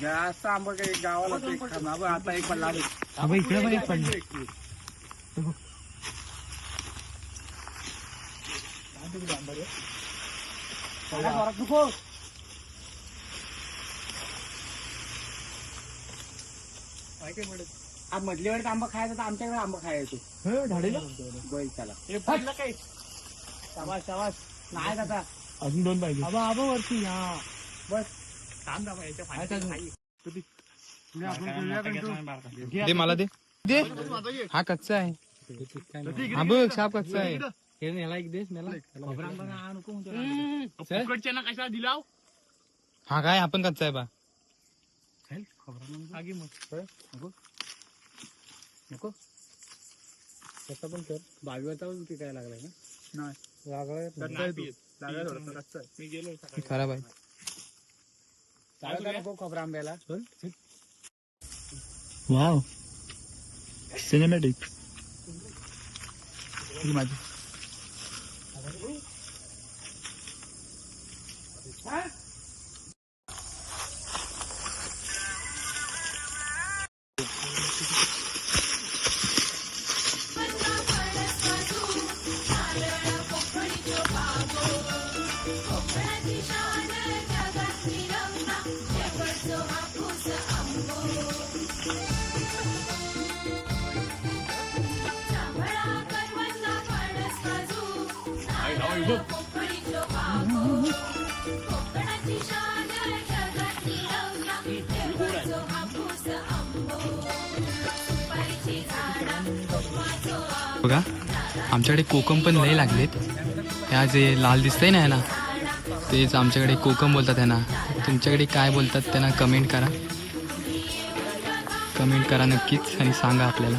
जास्त आंबा काही गावाला ते खाणार. बघ, आता एक पडला रे. अबे इकडे पण एक पडलं. जोरात नको. आंबा खायचा तर आमच्याकडे आंबा खायचो. बैल चला. शाबास शाबास. नाही दादा अजून दोन पाहिजे. आबा आबा वरती हा. बस. दे मला दे। दे। हा कच्चा आहे हा बघ साप कच्चा आहे हा। काय आपण कच्चा आहे बा नको तसं पण कर बावीवरचा पण पिकायला लागलाय ना नाही। खराब आहे नको खोबरा आंब्याला. वाव. सिनेमॅटिक माझी. बघा. आमच्याकडे कोकम पण लय लागलेत. ह्या जे लाल दिसतंय ना ना तेच आमच्याकडे कोकम बोलतात त्यांना तुमच्याकडे काय बोलतात त्यांना कमेंट करा. कमेंट करा नक्कीच आणि सांगा आपल्याला.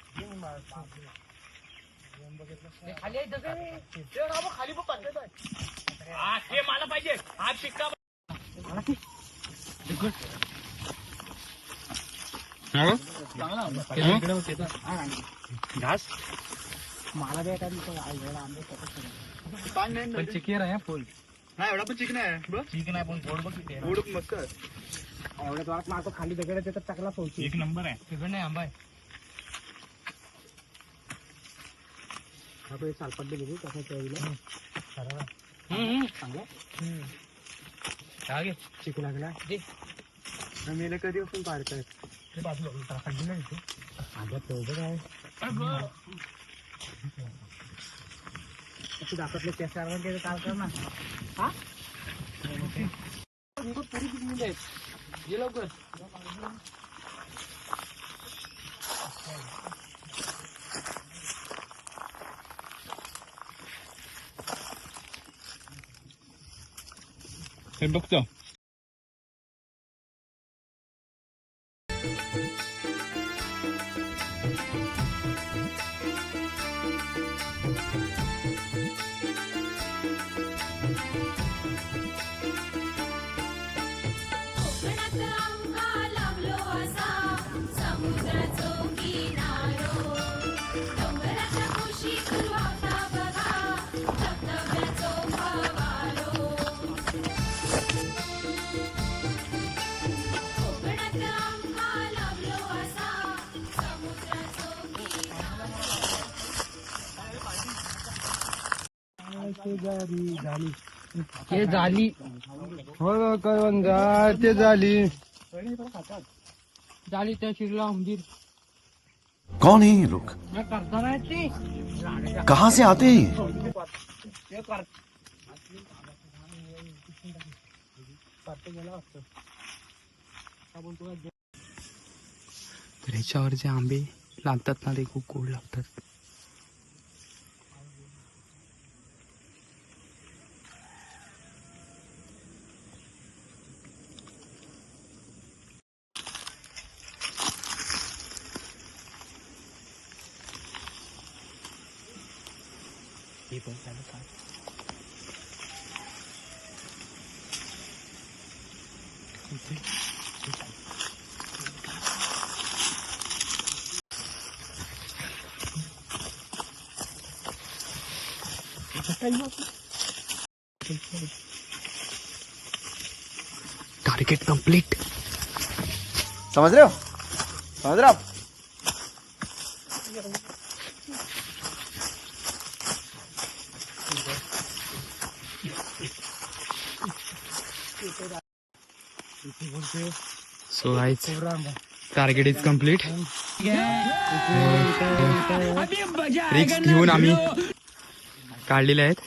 खाली मला पाहिजे हा पिक्का घास मला चिकेर आहे फुल नाही एवढा पण चिकन आहे चिकन आहे पण गोड बघ गोड मस्त एवढ्या जोरात माझं खाली दगड त्याच्यात टाकला पोहोचू एक नंबर आहे तिकडे नाही आंबा आहे. आपण चालपट दिली कसं चवीला चांगला. हा. चिकू लागला? मेले कधीपासून पाडतायत ते बाजूला खड्डी नाही इथे. आग्या तेवढं काय? तू दाखवले त्या सर्वांचे काय कर ना. हा? पुरी पिकलेली आहेत? ये लवकर. हे बघतो ते झाली. हो करवंदा ते झाली. झाली त्या शिरला उंदीर. कौन है ये लोग? कहाँ से आते हैं ये? तर ह्याच्यावर जे आंबे लागतात ना ते खूप गोड लागतात. टार्गेट कंप्लीट समझ रहे हो? समझ रहे हो आप? So guys target is complete risks घेऊन आम्ही काढलेले आहेत.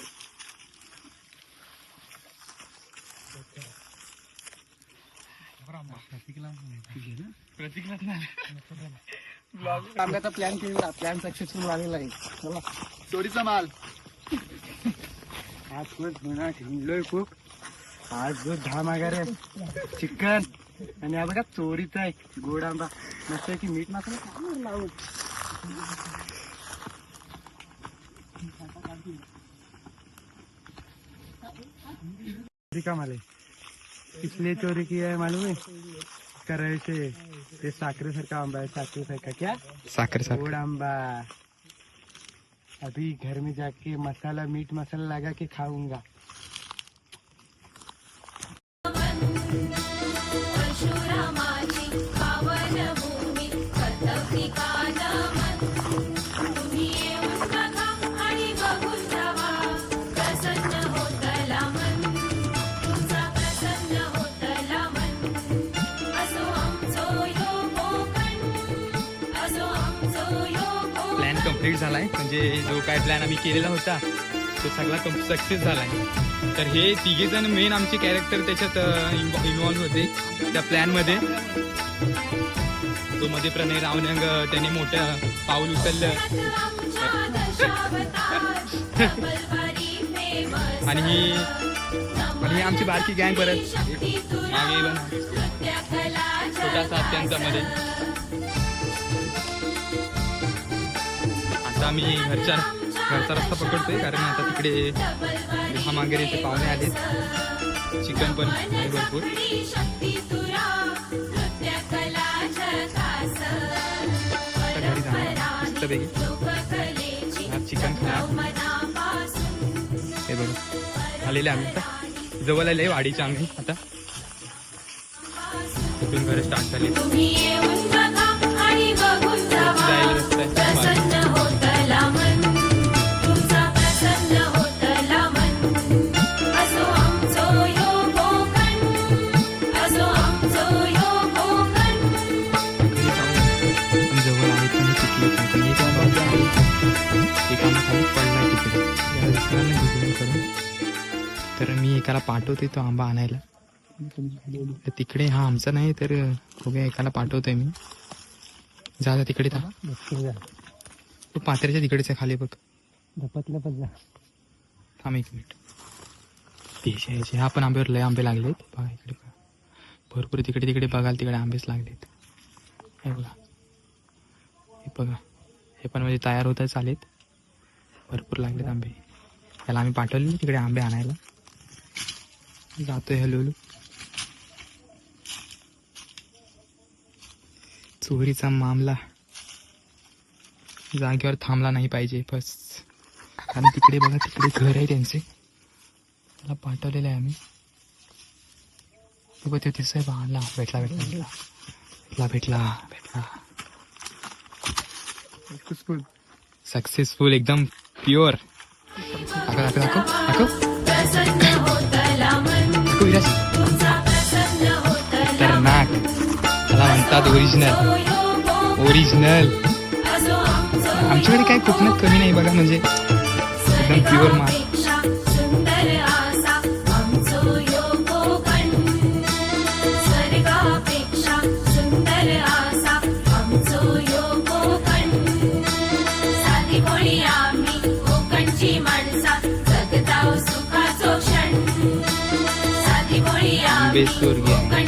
प्लॅन केलेला प्लॅन सक्सेसफुल झालेला आहे. चला. चोरीचा माल. आज खूप जुना हिंडलोय खूप. आज जो दहा चिकन. आणि हा बघा चोरीचा आहे गोड आंबा. मस्त की मीठ लावून चोरी का माले? इसलिए चोरी किया है मालूम है? करे से ते साखरेसारखा आंबा है साखरेसारखा. क्या? साखर गोड आंबा. अभी घर में जाके मसाला मीट मसाला लगा के खाऊंगा। कोकण झाला आहे म्हणजे जो काय प्लॅन आम्ही केलेला होता तो सगळा सक्सेस झाला आहे तर हे तिघे जण मेन आमचे कॅरेक्टर त्याच्यात इन्व्हॉल्व्ह होते त्या प्लॅनमध्ये तो मध्ये प्रणय रावणंग त्याने मोठं पाऊल उचललं. आणि ही आणि आमची बारकी गँग परत. मागे पण छोटासा अत्यंत आता आम्ही घरच्या घरचा रस्ता पकडतोय कारण आता तिकडे महामागेरीचे पाहुणे आलेत. चिकन पण आहे भरपूर. घरी जाणार मस्तपैकी. चिकन खाणार. हे बघा आलेले आम्ही आता. जवळ आले वाडीच्या आम्ही आता. तिथून घर स्टार्ट झाले. जायला रस्ता पाठवते तो आंबा आणायला. तर तिकडे हा आमचा नाही तर बघूया एकाला पाठवतोय मी. जा जा तिकडे जा. तो पात्र्याच्या तिकडेच आहे खाली बघ. धपतलं पण जा. थांब एक मिनिट. यायचे हा पण आंब्यावर लय आंबे लागलेत बघा इकडे बघा. भरपूर तिकडे तिकडे बघाल तिकडे आंबेच लागलेत हे बघा. हे बघा. हे पण म्हणजे तयार होत चालेत भरपूर लागलेत आंबे. त्याला आम्ही पाठवले तिकडे आंबे आणायला. जातोय हळूहळू चोरीचा मामला जागेवर थांबला नाही पाहिजे बस। आणि तिकडे बघा तिकडे घर आहे त्यांचे। त्याला पाठवलेलं आहे आम्ही। बघ ते साहेब आणला भेटला भेटला भेटला। भेटला भेटला सक्सेसफुल एकदम प्युअर दाखव दाखव दाखव। कुलरस खतरनाक. म्हणतात ओरिजिनल आमच्याकडे काय कोकणात कमी नाही बघा म्हणजे एकदम प्युअर मार्क বেশ স্বর্গীয়